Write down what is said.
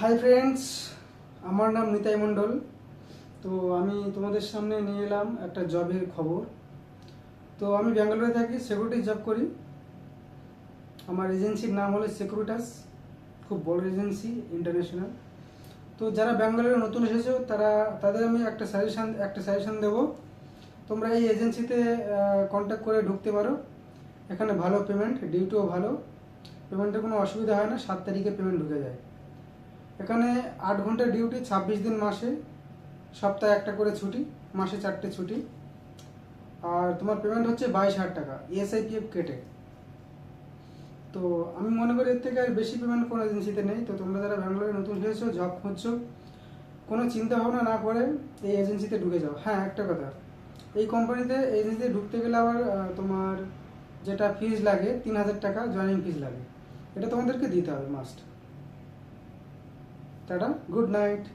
Hi friends আমার নাম নিতাই মণ্ডল। তো আমি তোমাদের সামনে নিয়ে এলাম একটা জবের খবর। তো আমি ব্যাঙ্গালোরে থাকি সিকিউরিটি জব করি। আমার এজেন্সির নাম হলো সিকিউরিটাস খুব বড় এজেন্সি ইন্টারন্যাশনাল তো যারা ব্যাঙ্গালোরে নতুন এসেছ, তারা, তাদের আমি একটা সাজেশান একটা সাজেশান দেবো। তোমরা এই এজেন্সিতে কন্ট্যাক্ট করে ঢুকতে পারো। এখানে ভালো পেমেন্ট ডিউটিও ভালো। পেমেন্টের কোনো অসুবিধা হয় না, সাত তারিখে পেমেন্ট ঢুকে যায়। এখানে আট ঘণ্টা ডিউটি, ছাব্বিশ দিন মাসে। সপ্তাহে একটা করে ছুটি, মাসে চারটে ছুটি। আর তোমার পেমেন্ট হচ্ছে বাইশ হাজার টাকা ইএসআইপিএফ কেটে। তো আমি মনে করি এর থেকে আর বেশি পেমেন্ট কোনো এজেন্সিতে নেই। তো তোমরা যারা ব্যাঙ্গালোরে নতুন এসেছ জব খুঁজছো, কোনো চিন্তা ভাবনা না করে এই এজেন্সিতে ঢুকে যাও। হ্যাঁ একটা কথা। এই কোম্পানিতে এজেন্সিতে ঢুকতে গেলে আবার তোমার যেটা ফিজ লাগে, তিন হাজার টাকা জয়েনিং ফিজ লাগে। এটা তোমাদেরকে দিতে হবে মাস্ট Tada, good night.